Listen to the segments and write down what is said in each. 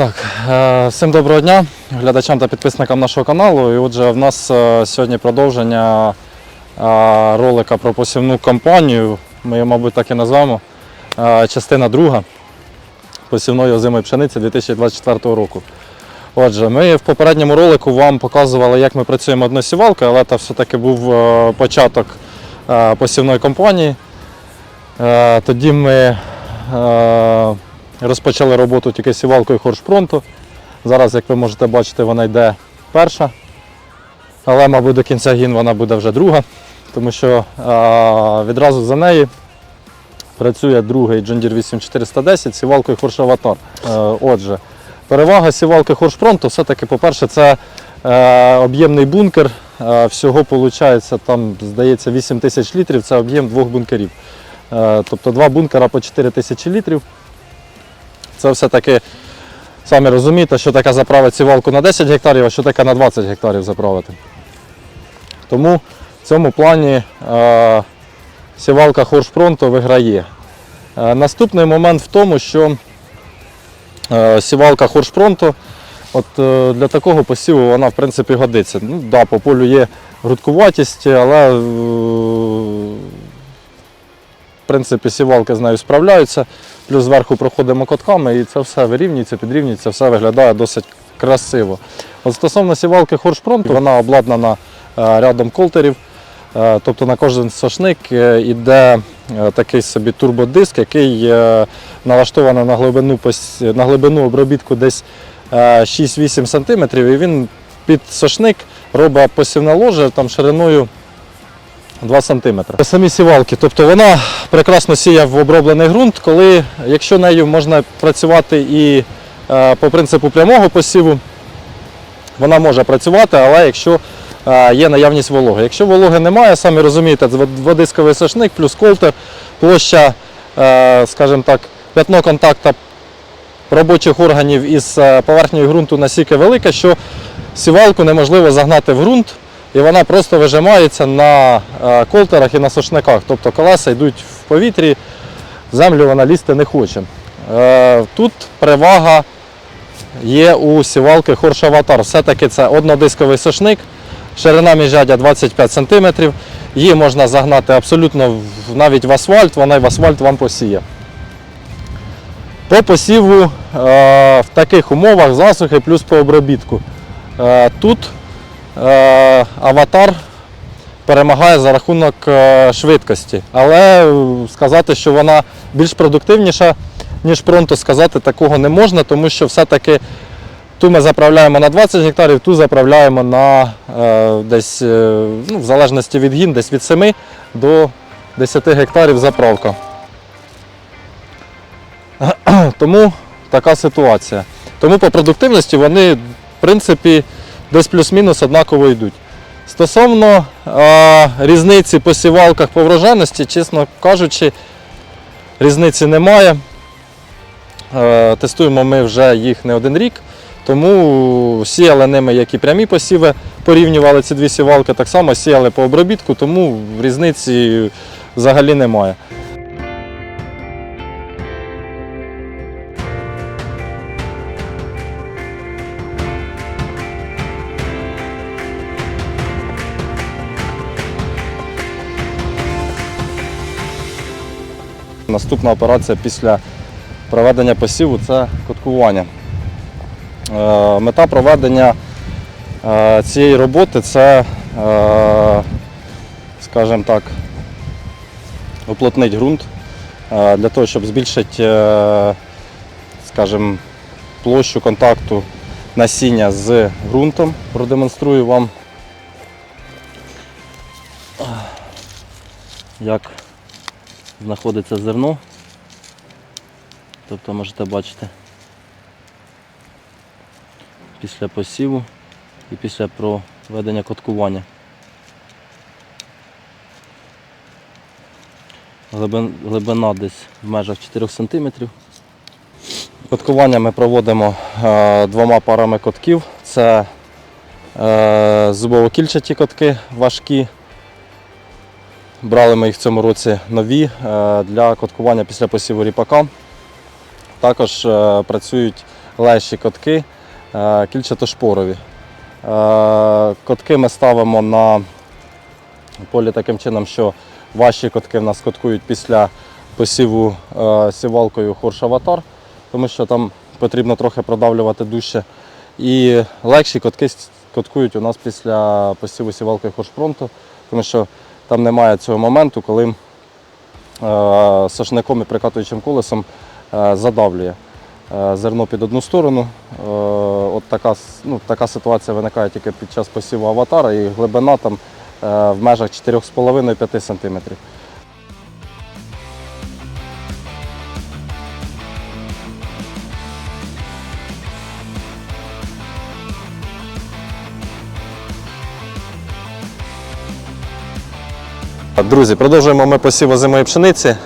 Так, е, всім доброго дня глядачам та підписникам нашого каналу. І отже, в нас е, сьогодні продовження е, ролика про посівну кампанію. Ми її, мабуть, так і назвемо. Частина друга посівної озимої пшениці 2024 року. Отже, ми в попередньому ролику вам показували, як ми працюємо односівалкою, але це все-таки був початок посівної кампанії. Тоді ми розпочали роботу тільки сівалкою Хоршпронту. Зараз, як ви можете бачити, вона йде перша. Але, мабуть, до кінця гін вона буде вже друга, тому що е, відразу за неї працює другий Deere 8410 сівалкою Хоршаватар. Е, отже, перевага сівалки Хоршпронту все-таки, по-перше, це е, об'ємний бункер. Е, всього виходить, там, здається, 8 тисяч літрів це об'єм двох бункерів. Е, тобто два бункера по 4 тисячі літрів. Це все-таки, самі розумієте, що таке заправити сівалку на 10 гектарів, а що таке на 20 гектарів заправити. Тому в цьому плані е, сівалка Хоршпронто виграє. Е, наступний момент в тому, що е, сівалка Хоршпронто от, е, для такого посіву вона в принципі годиться. Ну, да, по полю є грудкуватість, але е, принципі сівалки з нею справляються. Плюс зверху проходимо котками і це все вирівнюється, підрівнюється, все виглядає досить красиво. От стосовно сівалки Хоршпронту, вона обладнана е, рядом колтерів. Е, Тобто на кожен сошник йде такий собі турбодиск, який е, налаштований на глибину, на глибину обробітку десь е, 6-8 см, і він під сошник робить посівне ложе там шириною 2 см. Самі сівалки, тобто вона прекрасно сіє в оброблений ґрунт, коли, якщо нею можна працювати і е, по принципу прямого посіву, вона може працювати, але якщо е, є наявність вологи. Якщо вологи немає, самі розумієте, це дводисковий сошник плюс колтер, площа, е, скажімо так, п'ятно контакту робочих органів із поверхнею ґрунту настільки велике, що сівалку неможливо загнати в ґрунт, і вона просто вижимається на е, колтерах і на сошниках. Тобто колеса йдуть в повітрі, в землю вона лізти не хоче. Е, Тут перевага є у сівалки Хорш Аватар. Все-таки це однодисковий сошник, ширина міжрядя 25 см. Її можна загнати абсолютно навіть в асфальт, вона й в асфальт вам посіє. По посіву е, в таких умовах засухи плюс по обробітку. Тут аватар перемагає за рахунок е, швидкості. Але е, сказати, що вона більш продуктивніша, ніж пронто, сказати такого не можна, тому що все-таки ту ми заправляємо на 20 гектарів, ту заправляємо на е, десь, е, ну, в залежності від гін, десь від 7 до 10 гектарів заправка. Тому така ситуація. Тому по продуктивності вони, в принципі, десь плюс-мінус однаково йдуть. Стосовно е, різниці по сівалках по врожайності, чесно кажучи, різниці немає. Е, тестуємо ми вже їх не один рік, тому сіяли ними як і прямі посіви, порівнювали ці дві сівалки, так само сіяли по обробітку, тому різниці взагалі немає. Наступна операція після проведення посіву це коткування. Е, Мета проведення е, цієї роботи це, е, скажімо так, уплотнити ґрунт для того, щоб збільшити, скажімо, площу контакту насіння з ґрунтом. Продемонструю вам, як знаходиться зерно. Тобто можете бачити після посіву і після проведення коткування. Глибина десь в межах 4 см. Коткування ми проводимо е, двома парами котків. Це е, зубово-кільчаті котки важкі. Брали ми їх в цьому році нові е, для коткування після посіву ріпака. Також е, працюють лещі котки е, кільчато-шпорові. Котки ми ставимо на полі таким чином, що важчі котки в нас коткують після посіву сівалкою хорш аватар, тому що там потрібно трохи продавлювати дужче. І легші котки коткують у нас після посіву сівалкою хорш пронто, тому що там немає цього моменту, коли е, сошником і прикатуючим колесом е, задавлює е, зерно під одну сторону. От така, ну, така ситуація виникає тільки під час посіву аватара і глибина там в межах 4,5-5 см. Друзі, продовжуємо ми посів озимої пшениці. Е,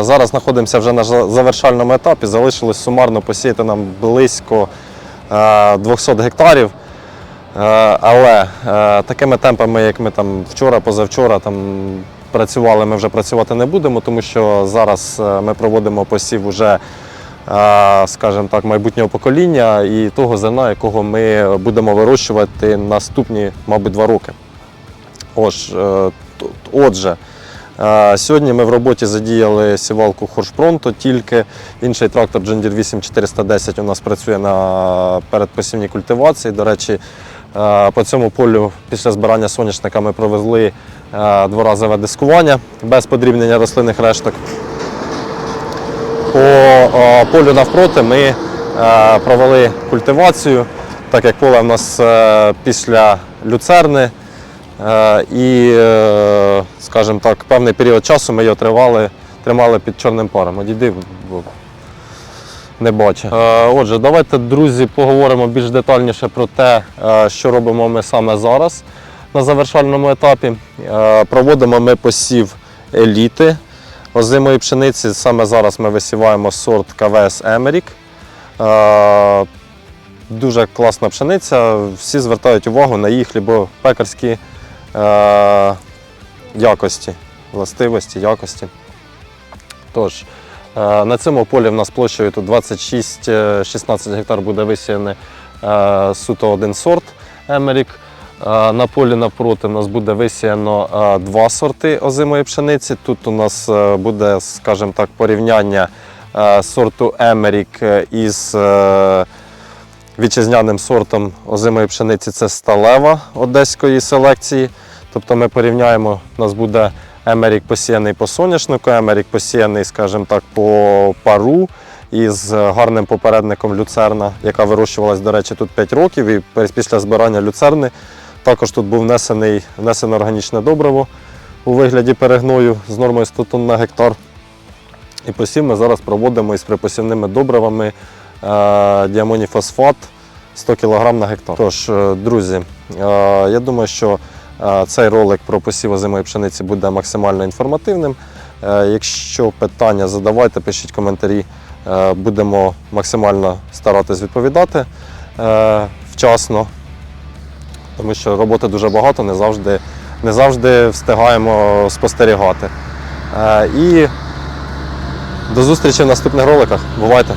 Зараз знаходимося вже на завершальному етапі. Залишилось сумарно посіяти нам близько е, 200 гектарів. Е, Але е, такими темпами, як ми там вчора, позавчора там працювали, ми вже працювати не будемо, тому що зараз е, ми проводимо посів уже, е, скажімо так, майбутнього покоління і того зерна, якого ми будемо вирощувати наступні, мабуть, два роки. Е, т- отже, е, сьогодні ми в роботі задіяли сівалку Хоршпронто, тільки інший трактор Deere 8410 у нас працює на передпосівній культивації. До речі, е, по цьому полю після збирання соняшника ми провели е, дворазове дискування без подрібнення рослинних решток. По полю навпроти ми провели культивацію, так як поле в нас після люцерни. Е, І, е, скажімо так, певний період часу ми його тривали, тримали під чорним паром. Одійди, бо не бачу. Е, Отже, давайте, друзі, поговоримо більш детальніше про те, що робимо ми саме зараз на завершальному етапі. Проводимо ми посів еліти озимої пшениці. Саме зараз ми висіваємо сорт КВС Емерік. Дуже класна пшениця. Всі звертають увагу на її хлібопекарські е, якості, властивості, якості. Тож, е, на цьому полі в нас площею тут 26-16 гектар буде висіяне е, суто один сорт Емерік. Е, На полі навпроти у нас буде висіяно е, два сорти озимої пшениці. Тут у нас е, буде, скажімо так, порівняння е, сорту Емерік із е, вітчизняним сортом озимої пшениці це сталева одеської селекції. Тобто ми порівняємо, у нас буде Емерік посіяний по соняшнику, Емерік посіяний, скажімо так, по пару із гарним попередником люцерна, яка вирощувалась, до речі, тут 5 років. І після збирання люцерни також тут був внесений, внесено органічне добриво у вигляді перегною з нормою 100 тонн на гектар. І посів ми зараз проводимо із припосівними добривами е, діамоніфосфат 100 кг на гектар. Тож, е, друзі, е, я думаю, що цей ролик про посів озимої пшениці буде максимально інформативним. Е, Якщо питання задавайте, пишіть коментарі, Е, будемо максимально старатись відповідати е, вчасно, тому що роботи дуже багато, не завжди, не завжди встигаємо спостерігати. І до зустрічі в наступних роликах. Бувайте!